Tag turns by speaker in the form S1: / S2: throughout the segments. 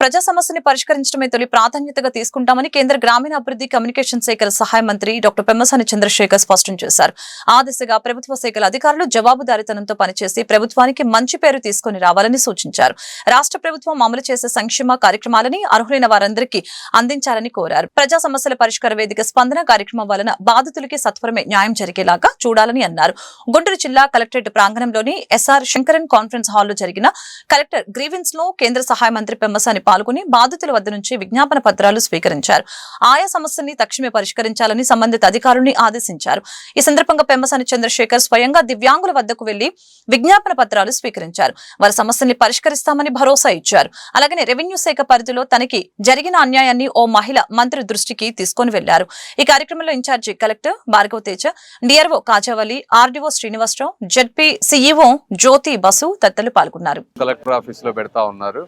S1: ప్రజా సమస్యని పరిష్కరించడమే తొలి ప్రాధాన్యతగా తీసుకుంటామని కేంద్ర గ్రామీణాభివృద్ధి కమ్యూనికేషన్ శాఖల సహాయ మంత్రి డాక్టర్ పెమ్మసాని చంద్రశేఖర్ స్పష్టం చేశారు. ఆ దిశగా ప్రభుత్వ శాఖల అధికారులు జవాబుదారితనంతో పనిచేసి ప్రభుత్వానికి మంచి పేరు తీసుకుని రావాలని సూచించారు. రాష్ట్ర ప్రభుత్వం అమలు చేసే సంక్షేమ కార్యక్రమాలని అర్హులైన వారందరికీ అందించాలని కోరారు. ప్రజా సమస్యల పరిష్కార వేదిక స్పందన కార్యక్రమం వలన బాధితులకి సత్వరమే న్యాయం జరిగేలాగా చూడాలని అన్నారు. గుంటూరు జిల్లా కలెక్టరేట్ ప్రాంగణంలోని ఎస్ఆర్ శంకరన్ కాన్ఫరెన్స్ హాల్లో జరిగిన కలెక్టర్ గ్రీవెన్స్లో కేంద్ర సహాయ మంత్రి పెమ్మసాని పాల్గొని బాధితుల వద్ద నుంచి విజ్ఞాపన పత్రాలు స్వీకరించారు. ఆయా సమస్యల్ని తక్షణమే పరిష్కరించాలని సంబంధిత అధికారుల్ని ఆదేశించారు. ఈ సందర్భంగా పెమ్మసాని చంద్రశేఖర్ స్వయంగా దివ్యాంగుల వద్దకు వెళ్ళి విజ్ఞాపన పత్రాలు స్వీకరించారు. వారి సమస్యల్ని పరిష్కరిస్తామని భరోసా ఇచ్చారు. అలాగనే రెవెన్యూ శాఖ పరిధిలో తనకి జరిగిన అన్యాయాన్ని ఓ మహిళ మంత్రి దృష్టికి తీసుకొని వెళ్ళారు ఈ కార్యక్రమంలో incharge collector Bhargava Teja DRO Kajavali RDO Srinivasa Rao ZP CEO Jyothi Basu తదితరులు పాల్గొన్నారు.
S2: కలెక్టర్ ఆఫీస్లో పెడతా ఉన్నారు.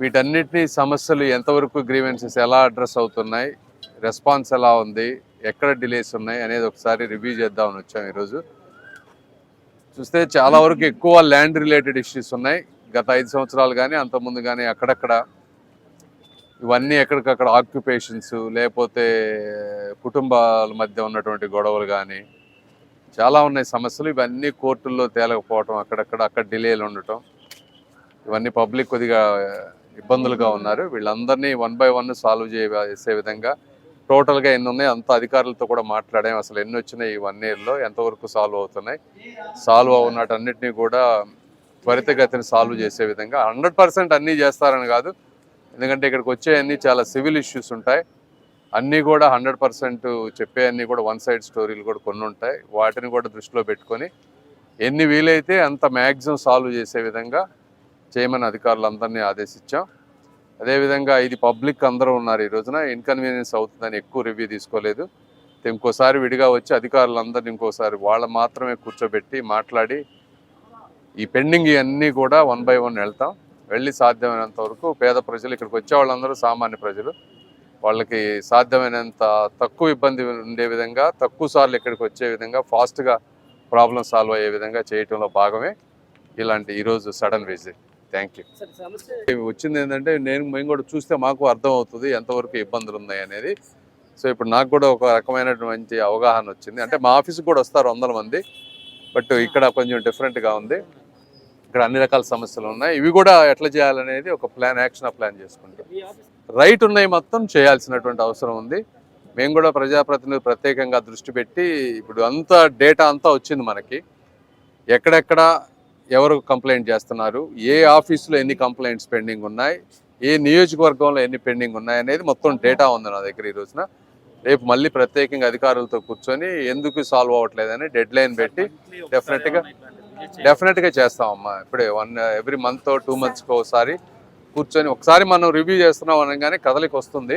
S2: వీటన్నిటినీ సమస్యలు ఎంతవరకు గ్రీవెన్సెస్ ఎలా అడ్రస్ అవుతున్నాయి రెస్పాన్స్ ఎలా ఉంది ఎక్కడ డిలేస్ ఉన్నాయి అనేది ఒకసారి రివ్యూ చేద్దామని వచ్చాం ఈరోజు. చూస్తే చాలా వరకు ఎక్కువ ల్యాండ్ రిలేటెడ్ ఇష్యూస్ ఉన్నాయి. గత ఐదు సంవత్సరాలు కానీ అంతకుముందు కానీ అక్కడక్కడ ఇవన్నీ ఎక్కడికక్కడ ఆక్యుపేషన్స్ లేకపోతే కుటుంబాల మధ్య ఉన్నటువంటి గొడవలు కానీ చాలా ఉన్నాయి సమస్యలు. ఇవన్నీ కోర్టుల్లో తేలకపోవటం అక్కడక్కడ అక్కడ డిలేలు ఉండటం ఇవన్నీ పబ్లిక్ కొద్దిగా ఇబ్బందులుగా ఉన్నారు. వీళ్ళందరినీ వన్ బై వన్ సాల్వ్ చేసే విధంగా టోటల్గా ఎన్ని ఉన్నాయి అంత అధికారులతో కూడా మాట్లాడాం. అసలు ఎన్ని వచ్చినాయి ఈ వన్ ఇయర్లో? ఎంతవరకు సాల్వ్ అవుతున్నాయి? సాల్వ్ అవునటన్నిటినీ కూడా త్వరితగతిని సాల్వ్ చేసే విధంగా హండ్రెడ్ పర్సెంట్ అన్నీ చేస్తారని కాదు. ఎందుకంటే ఇక్కడికి వచ్చేయన్ని చాలా సివిల్ ఇష్యూస్ ఉంటాయి. అన్నీ కూడా హండ్రెడ్ పర్సెంట్ చెప్పే అన్నీ కూడా వన్ సైడ్ స్టోరీలు కూడా కొన్ని ఉంటాయి. వాటిని కూడా దృష్టిలో పెట్టుకొని ఎన్ని వీలైతే అంత మ్యాక్సిమం సాల్వ్ చేసే విధంగా చేయమని అధికారులందరినీ ఆదేశించాం. అదేవిధంగా ఇది పబ్లిక్ అందరూ ఉన్నారు ఈ రోజున. ఇన్కన్వీనియన్స్ అవుతుందని ఎక్కువ రివ్యూ తీసుకోలేదు. ఇంకోసారి విడిగా వచ్చి అధికారులందరినీ ఇంకోసారి వాళ్ళ మాత్రమే కూర్చోబెట్టి మాట్లాడి ఈ పెండింగ్ ఇవన్నీ కూడా వన్ బై వన్ వెళ్తాం. వెళ్ళి సాధ్యమైనంత వరకు పేద ప్రజలు ఇక్కడికి వచ్చే వాళ్ళందరూ సామాన్య ప్రజలు. వాళ్ళకి సాధ్యమైనంత తక్కువ ఇబ్బంది ఉండే విధంగా తక్కువ సార్లు ఇక్కడికి వచ్చే విధంగా ఫాస్ట్గా ప్రాబ్లం సాల్వ్ అయ్యే విధంగా చేయటంలో భాగమే ఇలాంటి ఈరోజు సడన్ విజిట్. థ్యాంక్ యూ వచ్చింది ఏంటంటే నేను మేము కూడా చూస్తే మాకు అర్థం అవుతుంది ఎంతవరకు ఇబ్బందులు ఉన్నాయి అనేది. సో ఇప్పుడు నాకు కూడా ఒక రకమైనటువంటి అవగాహన వచ్చింది. అంటే మా ఆఫీస్కి కూడా వస్తారు వందల మంది. బట్ ఇక్కడ కొంచెం డిఫరెంట్గా ఉంది. ఇక్కడ అన్ని రకాల సమస్యలు ఉన్నాయి. ఇవి కూడా ఎట్లా చేయాలనేది ఒక ప్లాన్ యాక్షన్ ప్లాన్ చేసుకుంటాం. రైట్ ఉన్నాయి మొత్తం చేయాల్సినటువంటి అవసరం ఉంది. మేము కూడా ప్రజాప్రతినిధులు ప్రత్యేకంగా దృష్టి పెట్టి ఇప్పుడు అంతా డేటా అంతా వచ్చింది మనకి. ఎక్కడెక్కడ ఎవరు కంప్లైంట్ చేస్తున్నారు? ఏ ఆఫీసులో ఎన్ని కంప్లైంట్స్ పెండింగ్ ఉన్నాయి? ఏ నియోజకవర్గంలో ఎన్ని పెండింగ్ ఉన్నాయి అనేది మొత్తం డేటా ఉంది నా దగ్గర ఈ రోజున. రేపు మళ్ళీ ప్రత్యేకంగా అధికారులతో కూర్చొని ఎందుకు సాల్వ్ అవ్వట్లేదని డెడ్ లైన్ పెట్టి డెఫినెట్గా డెఫినెట్గా చేస్తామమ్మా. ఇప్పుడే వన్ ఎవ్రీ మంత్ టూ మంత్స్కి ఒకసారి కూర్చొని ఒకసారి మనం రివ్యూ చేస్తున్నాం అనగానే కదలికి వస్తుంది.